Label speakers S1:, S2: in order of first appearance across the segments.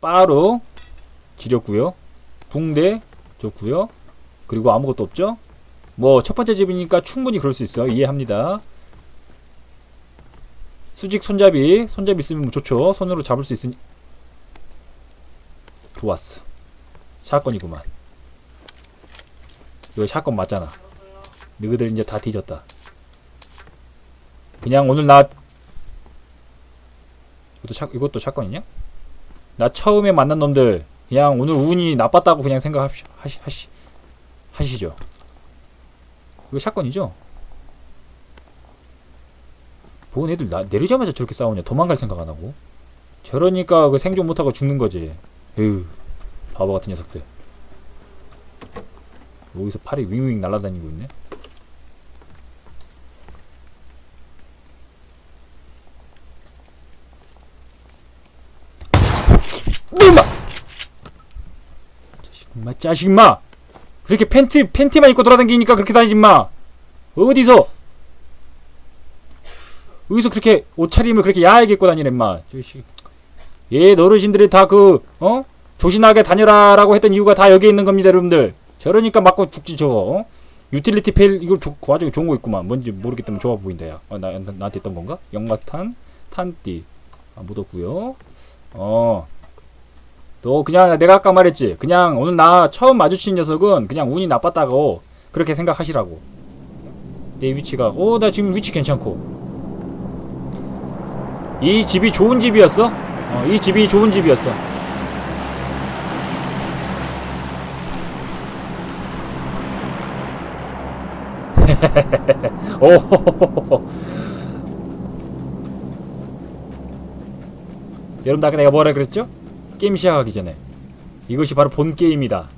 S1: 빠로 지렸고요. 붕대 좋고요. 그리고 아무것도 없죠? 뭐 첫 번째 집이니까 충분히 그럴 수 있어요. 이해합니다. 수직 손잡이 손잡이 있으면 뭐 좋죠. 손으로 잡을 수 있으니. 좋았어. 사건이구만. 이거 사건 맞잖아. 너희들 이제 다 뒤졌다. 그냥 오늘 나 이것도 사건이냐? 나 처음에 만난 놈들 그냥 오늘 운이 나빴다고 그냥 생각하시 하시, 하시, 하시죠. 이거 사건이죠? 뭔 애들 나 내리자마자 저렇게 싸우냐? 도망갈 생각 안 하고. 저러니까 그 생존 못하고 죽는 거지. 에휴, 바보 같은 녀석들. 여기서 팔이 윙윙 날아다니고 있네. 자식마 짜식마! 그렇게 팬티 팬티만 입고 돌아다니니까 그렇게 다니지 마! 어디서? 어디서 그렇게 옷차림을 그렇게 야하게 입고 다니래 마 자식 예 어르신들이 다 그 어? 조신하게 다녀라 라고 했던 이유가 다 여기에 있는 겁니다 여러분들. 저러니까 맞고 죽지 저거 어? 유틸리티 펠 이거 조, 가지고 좋은 거 있구만. 뭔지 모르겠지만 좋아 보인다 야. 어, 나, 나, 나한테 있던 건가? 영마탄 탄띠. 아 묻었구요. 어 너 그냥 내가 아까 말했지. 그냥 오늘 나 처음 마주친 녀석은 그냥 운이 나빴다고 그렇게 생각하시라고. 내 위치가 오 나 지금 위치 괜찮고. 이 집이 좋은 집이었어? 어, 이 집이 좋은 집이었어. 오. 여러분 아까 내가 뭐라 그랬죠? 게임 시작하기 전에 이것이 바로 본 게임이다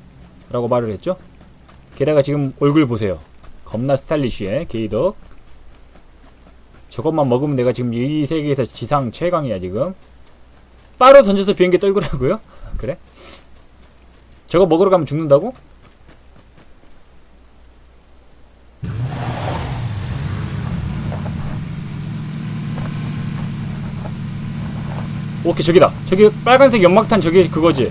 S1: 라고 말을 했죠 게다가 지금 얼굴 보세요 겁나 스타일리시해 게이덕 저것만 먹으면 내가 지금 이 세계에서 지상 최강이야 지금 빠로 던져서 비행기 떨구라고요? 그래? 저거 먹으러 가면 죽는다고? 오케이 저기다. 저기 빨간색 연막탄 저기 그거지.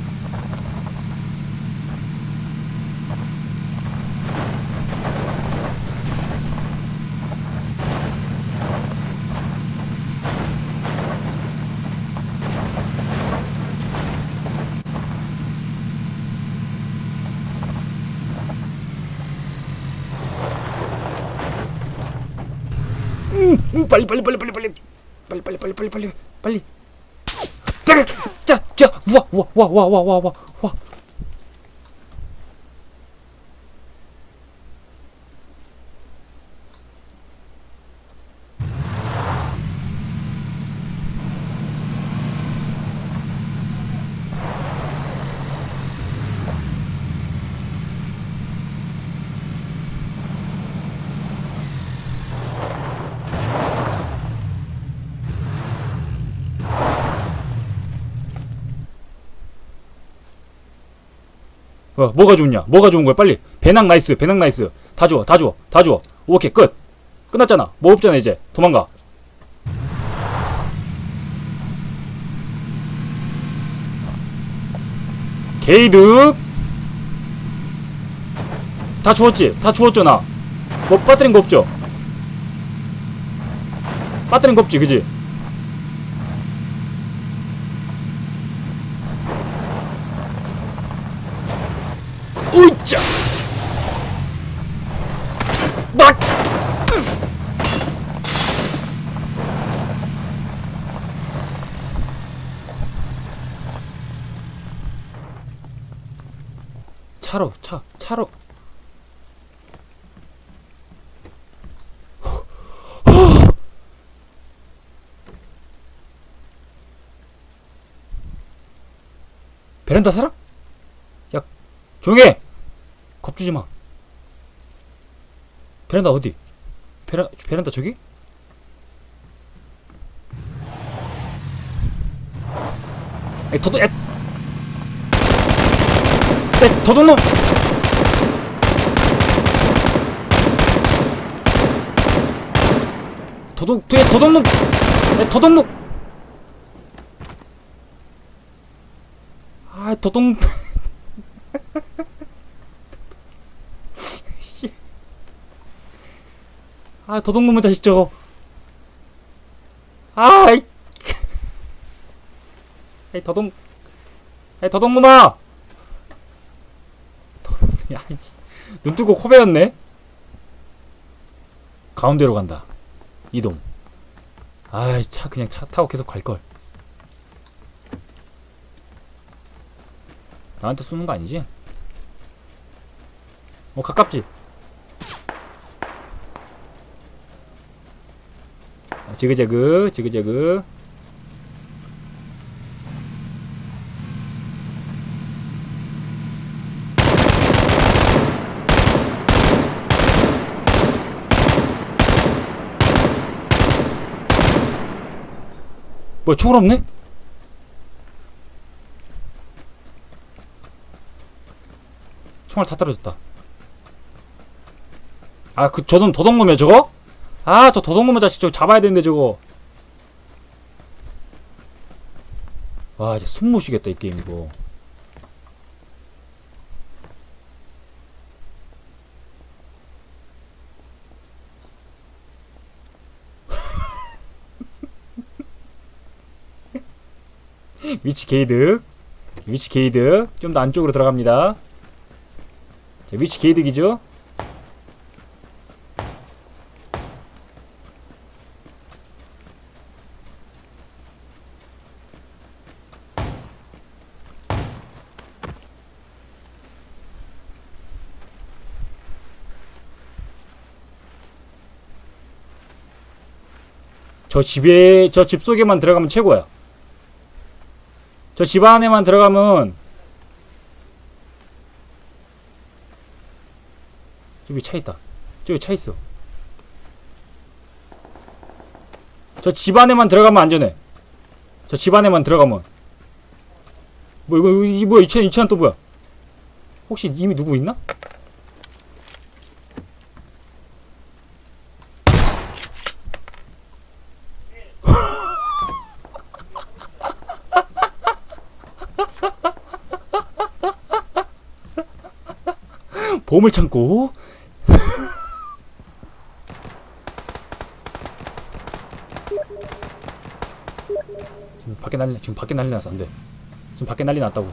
S1: 음, 음, 빨리 빨리 빨리 빨리 빨리. 빨리 빨리 빨리 빨리 빨리 빨리 这个这这哇哇哇哇哇哇哇！ 어, 뭐가 좋냐? 뭐가 좋은 거야? 빨리. 배낭 나이스, 배낭 나이스. 다 주워, 다 주워, 다 주워. 오케이, 끝. 끝났잖아. 뭐 없잖아, 이제. 도망가. 게이드. 다 주웠지? 다 주웠죠, 나. 뭐 빠뜨린 거 없죠? 빠뜨린 거 없지, 그지? 으이짜! 나! 차로, 차, 차로. 베란다 사람? 야, 조용히 해! 겁주지 마. 베란다 어디? 베라, 베란다 저기? 에, 도둑, 에! 에, 도둑놈! 도둑, 뒤에 도둑놈! 에, 도둑놈! 아 도동 아 도둑놈의 자식 저거. 아이. 아이 도둑 아이 도둑놈아! 도둑- 야, 이씨. 눈 뜨고 코 베었네? 가운데로 간다. 이동. 아이 차 그냥 차 타고 계속 갈걸. 나한테 쏘는 거 아니지? 어 가깝지? 지그재그 지그재그 뭐야 총알 없네? 총알 다 떨어졌다 아그 저놈 도둑놈이야 저거? 아 저 도둑놈의 자식 저거 잡아야 되는데 저거. 와 이제 숨못 쉬겠다 이 게임 이거. 위치 게이드. 위치 게이드. 좀 더 안쪽으로 들어갑니다. 자, 위치 게이드기죠 저 집에 저 집 속에만 들어가면 최고야 저 집 안에만 들어가면 저기 차 있다. 저기 차 있어. 저 집 안에만 들어가면 안전해. 저 집 안에만 들어가면. 뭐 이거 이 뭐야 이차이 차는 또 뭐야? 혹시 이미 누구 있나? 보물 창고. 지금 밖에 난리 지금 밖에 난리 났어 안돼. 지금 밖에 난리 났다고.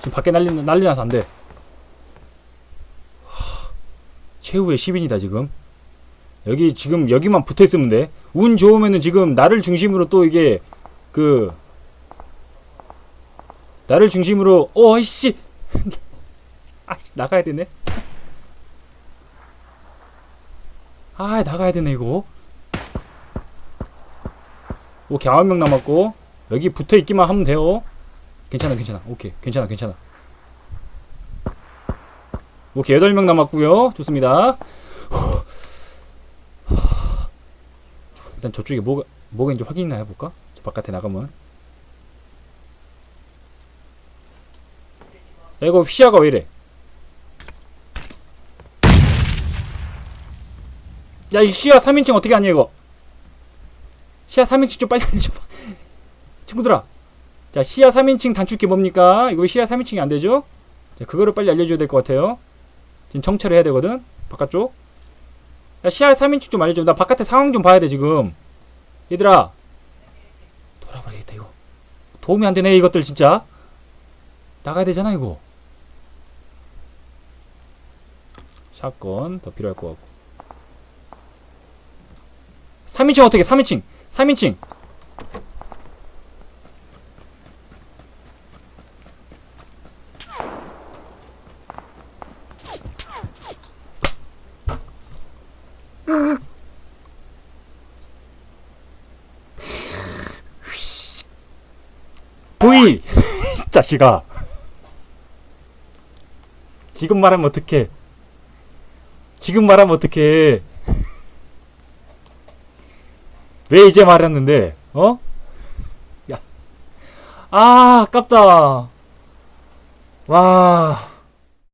S1: 지금 밖에 난리 난리 나서 안돼. 최후의 10인이다 지금. 여기 지금 여기만 붙어 있으면 돼. 운 좋으면은 지금 나를 중심으로 또 이게 그 나를 중심으로 어이씨. 아씨 나가야 되네. 아 나가야 되네 이거. 오케이 아홉 명 남았고 여기 붙어 있기만 하면 돼요. 괜찮아 괜찮아. 오케이 괜찮아 괜찮아. 오케이 여덟 명 남았고요. 좋습니다. 일단 저쪽에 뭐가 뭐가 있는지 확인이나 해볼까? 저 바깥에 나가면 야, 이거 시야가 왜 이래? 야, 이 시야 3인칭 어떻게 하냐, 이거? 시야 3인칭 좀 빨리 알려줘봐. 친구들아. 자, 시야 3인칭 단축키 뭡니까? 이거 시야 3인칭이 안 되죠? 자, 그거를 빨리 알려줘야 될 것 같아요. 지금 정찰을 해야 되거든? 바깥쪽. 야, 시야 3인칭 좀 알려줘. 나 바깥에 상황 좀 봐야 돼, 지금. 얘들아. 돌아버리겠다, 이거. 도움이 안 되네, 이것들, 진짜. 나가야 되잖아, 이거. 샷건 더 필요할 것 같고. 3인칭 어떻게 3인칭? 3인칭. V 자식아 지금 말하면 어떡해? 지금 말하면 어떡해? 왜 이제 말했는데? 어? 야. 아 아깝다. 와